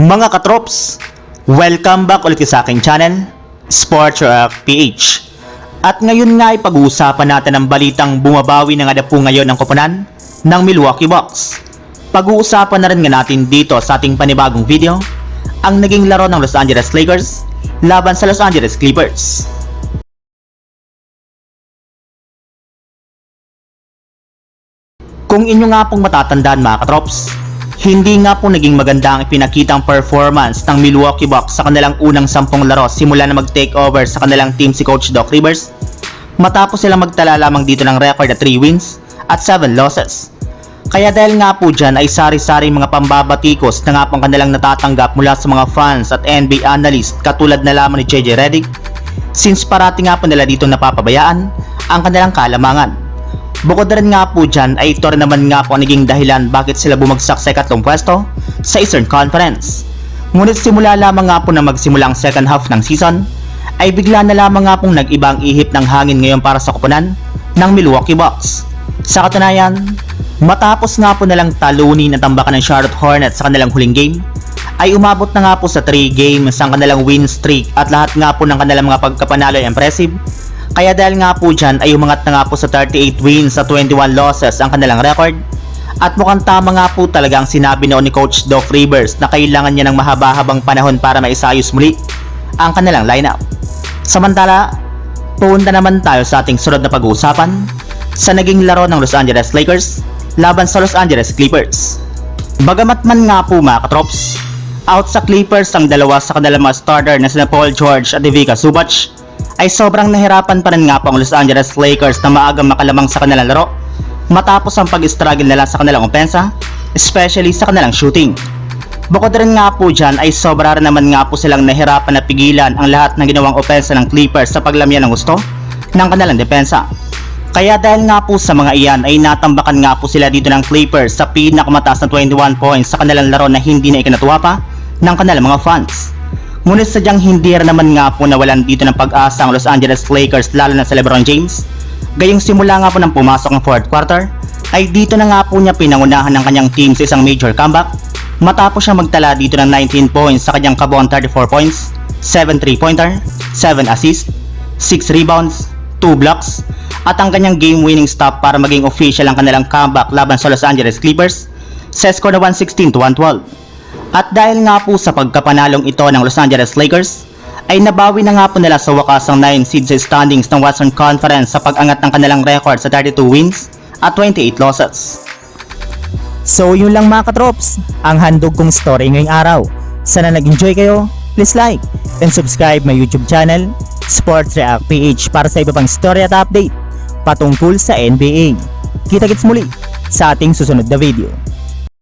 Mga katrops, welcome back ulit sa aking channel, Sports Rock PH. At ngayon nga ay pag-uusapan natin ang balitang bumabawi na nga na po ngayon ang koponan ng Milwaukee Bucks. Pag-uusapan na rin nga natin dito sa ating panibagong video ang naging laro ng Los Angeles Lakers laban sa Los Angeles Clippers. Kung inyo nga pong matatandaan mga katrops, hindi nga po naging maganda ang ipinakitang performance ng Milwaukee Bucks sa kanilang unang sampung laro simula na mag-take over sa kanilang team si Coach Doc Rivers matapos silang magtala lamang dito ng record na 3 wins at 7 losses. Kaya dahil nga po dyan ay sari-sari mga pambabatikos na nga pong kanilang natatanggap mula sa mga fans at NBA analyst katulad na lamang ni JJ Redick since parati nga po nila dito napapabayaan ang kanilang kalamangan. Bukod rin nga po dyan ay ito rin naman nga po ang naging dahilan bakit sila bumagsak sa ikatlong pwesto sa Eastern Conference. Ngunit simula lamang nga po na magsimula ang second half ng season, ay bigla na lamang nga pong nag-iba ang ihip ng hangin ngayon para sa koponan ng Milwaukee Bucks. Sa katunayan, matapos nga po nalang talunin at tambakan ng Charlotte Hornets sa kanilang huling game, ay umabot na nga po sa 3 games ang kanilang win streak at lahat nga po ng kanilang mga pagkapanalo ay impressive kaya dahil nga po dyan ay umangat na nga po sa 38 wins sa 21 losses ang kanilang record. At mukhang tama nga po talaga ang sinabi noon ni Coach Doc Rivers na kailangan niya ng mahaba-habang panahon para maisayos muli ang kanilang lineup. Samantala, punta naman tayo sa ating sunod na pag-uusapan sa naging laro ng Los Angeles Lakers laban sa Los Angeles Clippers. Bagamat man nga po mga katrops, out sa Clippers ang dalawa sa kanilang mga starter na sina Paul George at Ivica Zubac ay sobrang nahirapan pa rin nga po ang Los Angeles Lakers na maagang makalamang sa kanilang laro matapos ang pag-struggle nila sa kanilang opensa, especially sa kanilang shooting. Bukod rin nga po dyan ay sobra rin naman nga po silang nahirapan na pigilan ang lahat ng ginawang opensa ng Clippers sa paglamyan ng gusto ng kanilang depensa. Kaya dahil nga po sa mga iyan ay natambakan nga po sila dito ng Clippers sa pinakamataas na 21 points sa kanilang laro na hindi na ikinatuwa pa ng kanilang mga fans. Ngunit sadyang hindi naman nga po nawalan dito ng pag-asa ang Los Angeles Lakers lalo na sa Lebron James. Gayong simula nga po ng pumasok ng fourth quarter, ay dito na nga po niya pinangunahan ng kanyang team sa isang major comeback matapos siya magtala dito ng 19 points sa kanyang kabuang 34 points, 7 3-pointer, 7 assists, 6 rebounds, 2 blocks, at ang kanyang game-winning stop para maging official ang kanilang comeback laban sa Los Angeles Clippers sa score na 116 to 112. At dahil nga po sa pagkapanalong ito ng Los Angeles Lakers, ay nabawi na nga po nila sa wakas ang 9 seed standings ng Western Conference sa pag-angat ng kanilang record sa 32 wins at 28 losses. So yun lang mga katrops, ang handog kong story ngayong araw. Sana nag-enjoy kayo, please like and subscribe my YouTube channel, Sports React PH para sa iba pang story at update patungkol sa NBA. Kita-kits muli sa ating susunod na video.